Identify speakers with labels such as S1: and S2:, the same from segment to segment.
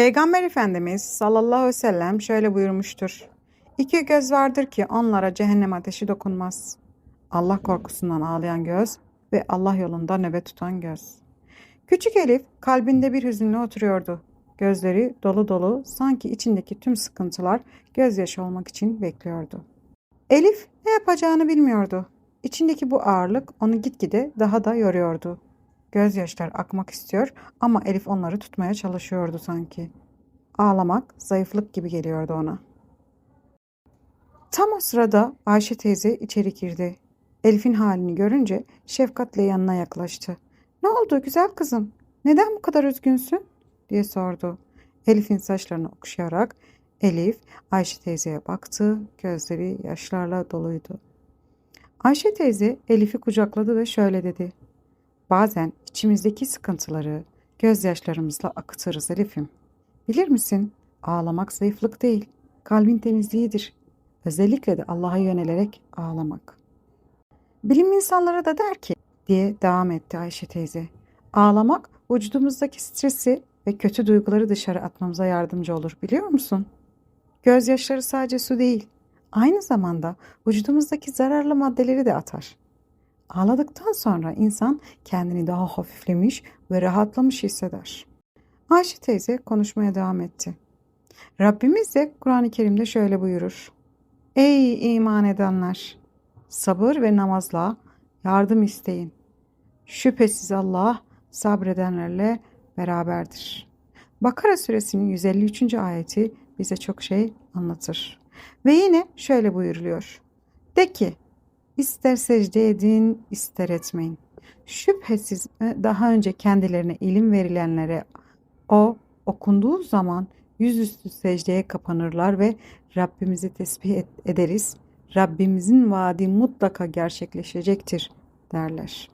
S1: Peygamber Efendimiz sallallahu aleyhi ve sellem şöyle buyurmuştur. İki göz vardır ki onlara cehennem ateşi dokunmaz. Allah korkusundan ağlayan göz ve Allah yolunda nöbet tutan göz. Küçük Elif kalbinde bir hüzünle oturuyordu. Gözleri dolu dolu sanki içindeki tüm sıkıntılar gözyaşı olmak için bekliyordu. Elif ne yapacağını bilmiyordu. İçindeki bu ağırlık onu gitgide daha da yoruyordu. Gözyaşlar akmak istiyor ama Elif onları tutmaya çalışıyordu sanki. Ağlamak zayıflık gibi geliyordu ona. Tam o sırada Ayşe teyze içeri girdi. Elif'in halini görünce şefkatle yanına yaklaştı. Ne oldu güzel kızım? Neden bu kadar üzgünsün? diye sordu. Elif'in saçlarını okşayarak Elif Ayşe teyzeye baktı. Gözleri yaşlarla doluydu. Ayşe teyze Elif'i kucakladı ve şöyle dedi. Bazen içimizdeki sıkıntıları gözyaşlarımızla akıtırız Elif'im. Bilir misin? Ağlamak zayıflık değil, kalbin temizliğidir. Özellikle de Allah'a yönelerek ağlamak. Bilim insanları da der ki, diye devam etti Ayşe teyze. Ağlamak vücudumuzdaki stresi ve kötü duyguları dışarı atmamıza yardımcı olur biliyor musun? Gözyaşları sadece su değil, aynı zamanda vücudumuzdaki zararlı maddeleri de atar. Ağladıktan sonra insan kendini daha hafiflemiş ve rahatlamış hisseder. Ayşe teyze konuşmaya devam etti. Rabbimiz de Kur'an-ı Kerim'de şöyle buyurur. Ey iman edenler! Sabır ve namazla yardım isteyin. Şüphesiz Allah sabredenlerle beraberdir. Bakara suresinin 153. ayeti bize çok şey anlatır. Ve yine şöyle buyuruluyor. De ki, ister secde edin, ister etmeyin. Şüphesiz daha önce kendilerine ilim verilenlere o okunduğu zaman yüzüstü secdeye kapanırlar ve Rabbimizi tesbih ederiz. Rabbimizin vaadi mutlaka gerçekleşecektir derler.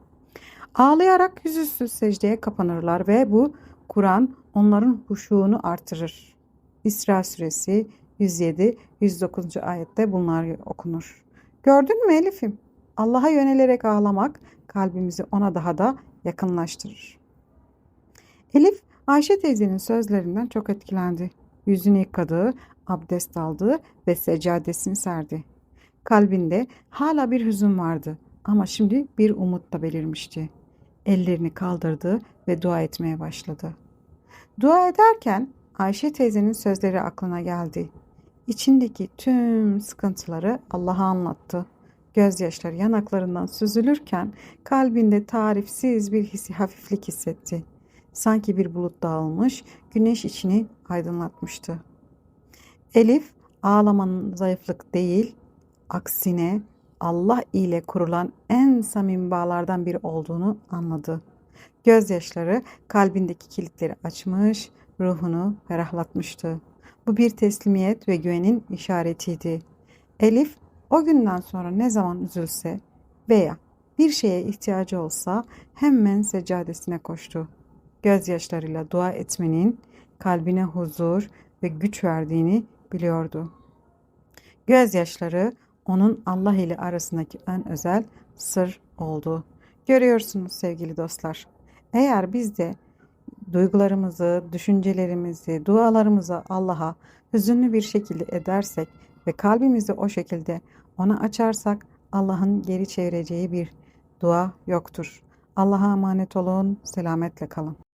S1: Ağlayarak yüzüstü secdeye kapanırlar ve bu Kur'an onların huşuğunu artırır. İsra suresi 107-109. ayette bunlar okunur. Gördün mü Elif'im? Allah'a yönelerek ağlamak kalbimizi ona daha da yakınlaştırır. Elif Ayşe teyzenin sözlerinden çok etkilendi. Yüzünü yıkadı, abdest aldı ve seccadesini serdi. Kalbinde hala bir hüzün vardı ama şimdi bir umut da belirmişti. Ellerini kaldırdı ve dua etmeye başladı. Dua ederken Ayşe teyzenin sözleri aklına geldi. İçindeki tüm sıkıntıları Allah'a anlattı. Gözyaşları yanaklarından süzülürken kalbinde tarifsiz bir hissi hafiflik hissetti. Sanki bir bulut dağılmış, güneş içini aydınlatmıştı. Elif ağlamanın zayıflık değil, aksine Allah ile kurulan en samimi bağlardan biri olduğunu anladı. Gözyaşları kalbindeki kilitleri açmış, ruhunu ferahlatmıştı. Bu bir teslimiyet ve güvenin işaretiydi. Elif o günden sonra ne zaman üzülse veya bir şeye ihtiyacı olsa hemen seccadesine koştu. Gözyaşlarıyla dua etmenin kalbine huzur ve güç verdiğini biliyordu. Gözyaşları onun Allah ile arasındaki en özel sır oldu. Görüyorsunuz sevgili dostlar. Eğer biz de duygularımızı, düşüncelerimizi, dualarımızı Allah'a hüzünlü bir şekilde edersek ve kalbimizi o şekilde ona açarsak Allah'ın geri çevireceği bir dua yoktur. Allah'a emanet olun, selametle kalın.